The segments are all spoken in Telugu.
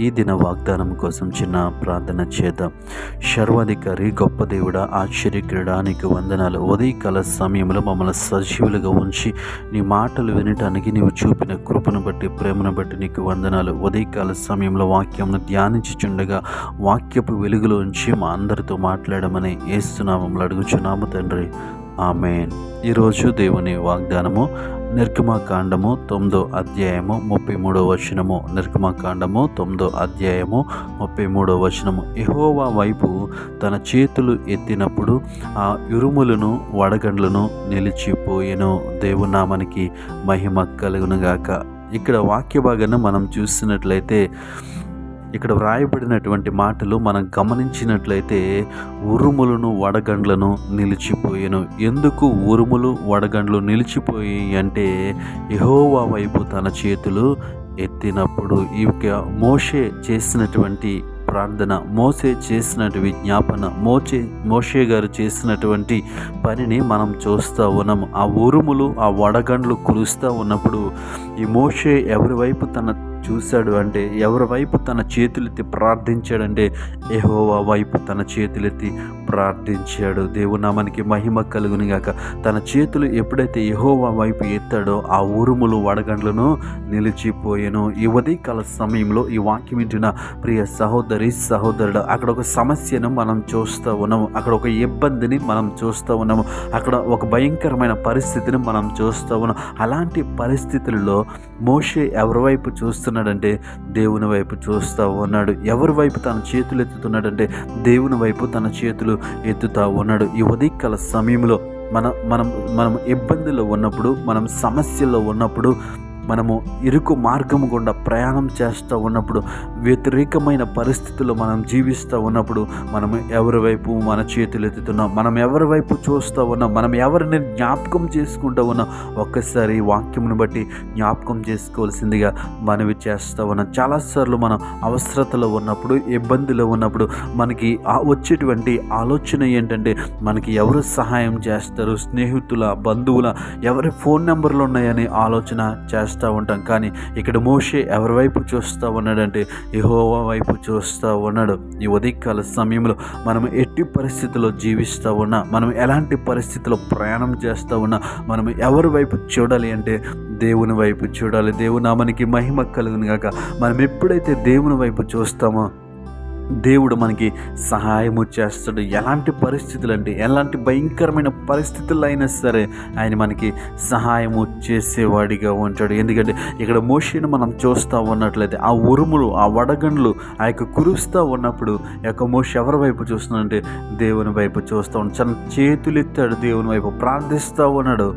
ఈ దిన వాగ్దానం కోసం చిన్న ప్రార్థన చేద్దాం. సర్వాధికారి గొప్ప దేవుడ ఆశ్చర్యక్రీడానికి వందనాలు. ఉదయకాల సమయంలో మమ్మల్ని సజీవులుగా ఉంచి నీ మాటలు వినటానికి నీవు చూపిన కృపను బట్టి ప్రేమను బట్టి నీకు వందనాలు. ఉదయకాల సమయంలో వాక్యంను ధ్యానించుచుండగా వాక్యపు వెలుగులో ఉంచి మా అందరితో మాట్లాడమని ఏస్తున్నామమ్మలు అడుగుచున్నాము తండ్రి. ఆమెన్. ఈరోజు దేవుని వాగ్దానము నిర్గమాకాండము తొమ్మిదో అధ్యాయము ముప్పై మూడో వచనము. నిర్గమాకాండము తొమ్మిదో అధ్యాయము ముప్పై మూడో వచనము. ఎహోవా వైపు తన చేతులు ఎత్తినప్పుడు ఆ ఇరుములను వడగండ్లను నిలిచిపోయెను. దేవునామనికి మహిమ కలుగునుగాక ఇక్కడ వాక్య భాగాన్ని మనం చూసినట్లయితే ఇక్కడ వ్రాయబడినటువంటి మాటలు మనం గమనించినట్లయితే ఉరుములను వడగండ్లను నిలిచిపోయాను. ఎందుకు ఉరుములు వడగండ్లు నిలిచిపోయి అంటే యహోవా వైపు తన చేతులు ఎత్తినప్పుడు ఈ మోషే చేసినటువంటి ప్రార్థన మోసే చేసినటువంటి విజ్ఞాపన మోచే మోషే గారు చేసినటువంటి పనిని మనం చూస్తూ ఉన్నాము ఆ ఉరుములు ఆ వడగండ్లు కురుస్తూ ఉన్నప్పుడు ఈ మోషే ఎవరి వైపు తన చూశాడు అంటే ఎవరి వైపు తన చేతులెత్తి ప్రార్థించాడంటే ఎహోవా వైపు తన చేతులెత్తి ప్రార్థించాడు. దేవునామానికి మహిమ కలుగుని గాక తన చేతులు ఎప్పుడైతే యహోవా వైపు ఎత్తాడో ఆ ఉరుములు వడగండ్లను నిలిచిపోయాను. ఈ ఉదయకాల సమయంలో ఈ వాక్యం వింటున్న ప్రియ సహోదరి సహోదరుడు అక్కడ ఒక సమస్యను మనం చూస్తూ ఉన్నాము. అక్కడ ఒక ఇబ్బందిని మనం చూస్తూ ఉన్నాము. అక్కడ ఒక భయంకరమైన పరిస్థితిని మనం చూస్తూ ఉన్నాం అలాంటి పరిస్థితుల్లో మోషే ఎవరి వైపు చూస్తున్నాడంటే దేవుని వైపు చూస్తూ ఉన్నాడు. ఎవరి వైపు తన చేతులు ఎత్తుతున్నాడంటే దేవుని వైపు తన చేతులు ఎత్తుతా ఉన్నాడు. ఈ ఉదయకాల సమయంలో మన మనం మనం ఇబ్బందుల్లో ఉన్నప్పుడు మనం సమస్యల్లో ఉన్నప్పుడు మనము ఇరుకు మార్గం గుండా ప్రయాణం చేస్తూ ఉన్నప్పుడు వ్యతిరేకమైన పరిస్థితుల్లో మనం జీవిస్తూ ఉన్నప్పుడు మనం ఎవరి వైపు మన చేతులు ఎత్తుతున్నాం మనం ఎవరి వైపు చూస్తూ ఉన్నాం మనం ఎవరిని జ్ఞాపకం చేసుకుంటూ ఉన్నాం ఒక్కసారి వాక్యమును బట్టి జ్ఞాపకం చేసుకోవాల్సిందిగా మనవి చేస్తూ ఉన్నాం. చాలాసార్లు మనం అవసరతలో ఉన్నప్పుడు ఇబ్బందిలో ఉన్నప్పుడు మనకి వచ్చేటువంటి ఆలోచన ఏంటంటే మనకి ఎవరు సహాయం చేస్తారు స్నేహితుల బంధువుల ఎవరి ఫోన్ నెంబర్లు ఉన్నాయని ఆలోచన చేస్తారు చేస్తూ ఉంటాం. కానీ ఇక్కడ మోషే ఎవరి వైపు చూస్తూ ఉన్నాడంటే యహోవా వైపు చూస్తూ ఉన్నాడు. ఈ ఉదయకాల సమయంలో మనం ఎట్టి పరిస్థితుల్లో జీవిస్తూ ఉన్నా మనం ఎలాంటి పరిస్థితుల్లో ప్రయాణం చేస్తూ ఉన్నా మనం ఎవరి వైపు చూడాలి అంటే దేవుని వైపు చూడాలి. దేవునామానికి మహిమ కలుగును గాక. మనం ఎప్పుడైతే దేవుని వైపు చూస్తామో దేవుడు మనకి సహాయము చేస్తాడు. ఎలాంటి పరిస్థితులు అంటే ఎలాంటి భయంకరమైన పరిస్థితుల్లో అయినా సరే ఆయన మనకి సహాయము చేసేవాడిగా ఉంటాడు. ఎందుకంటే ఇక్కడ మోషిని మనం చూస్తూ ఉన్నట్లయితే ఆ ఉరుములు ఆ వడగండ్లు ఆ యొక్క కురుస్తూ ఉన్నప్పుడు యొక్క మోషి ఎవరి వైపు చూస్తున్నాడంటే దేవుని వైపు చూస్తూ ఉన్నాడు. చాలా చేతులెత్తాడు దేవుని వైపు ప్రార్థిస్తూ ఉన్నాడు.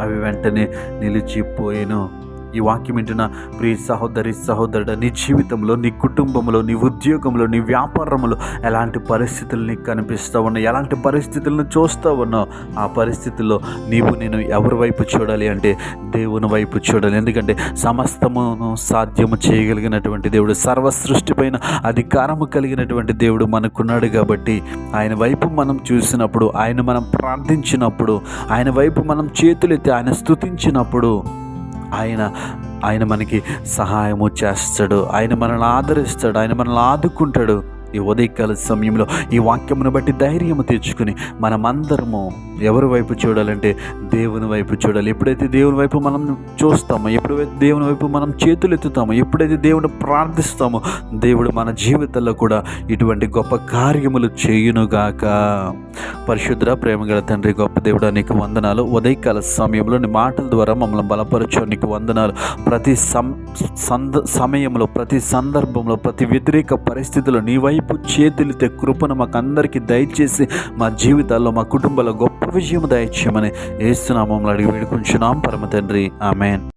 అవి వెంటనే నిలిచిపోయాను. ఈ వాక్యం వింటున్న ప్రియ సహోదరి సహోదరుడు నీ జీవితంలో నీ కుటుంబంలో నీ ఉద్యోగంలో నీ వ్యాపారంలో ఎలాంటి పరిస్థితులు నీకు కనిపిస్తూ ఉన్నావు ఎలాంటి పరిస్థితులను చూస్తూ ఉన్నావు ఆ పరిస్థితుల్లో నీవు నేను ఎవరి వైపు చూడాలి అంటే దేవుని వైపు చూడాలి. ఎందుకంటే సమస్తమును సాధ్యము చేయగలిగినటువంటి దేవుడు సర్వ సృష్టిపైన అధికారము కలిగినటువంటి దేవుడు మనకున్నాడు కాబట్టి ఆయన వైపు మనం చూసినప్పుడు ఆయన మనం ప్రార్థించినప్పుడు ఆయన వైపు మనం చేతులెత్తి ఆయన స్థుతించినప్పుడు ఆయన ఆయన మనకి సహాయము చేస్తాడు. ఆయన మనల్ని ఆదరిస్తాడు. ఆయన మనల్ని ఆదుకుంటాడు. ఈ ఉదయకాల సమయంలో ఈ వాక్యమును బట్టి ధైర్యము తెచ్చుకుని మనమందరము ఎవరి వైపు చూడాలంటే దేవుని వైపు చూడాలి. ఎప్పుడైతే దేవుని వైపు మనం చూస్తామో ఎప్పుడైతే దేవుని వైపు మనం చేతులు ఎత్తుతామో ఎప్పుడైతే దేవుని ప్రార్థిస్తామో దేవుడు మన జీవితంలో కూడా ఇటువంటి గొప్ప కార్యములు చేయునుగాక. పరిశుద్ర ప్రేమగల తండ్రి గొప్ప దేవుడు నీకు వందనాలు. ఉదయకాల సమయంలో నీ మాటల ద్వారా మమ్మల్ని బలపరచు నీకు వందనాలు. ప్రతి సం సంద సమయంలో ప్రతి సందర్భంలో ప్రతి వ్యతిరేక పరిస్థితిలో నీ వైపు చేతులితే కృపను మాకు అందరికీ దయచేసి మా జీవితాల్లో మా కుటుంబాల గొప్ప విజయం దయచేయమని ఏసునామంలో అడిగి వేడుకుంటున్నాం పరమ తండ్రి ఆమెన్.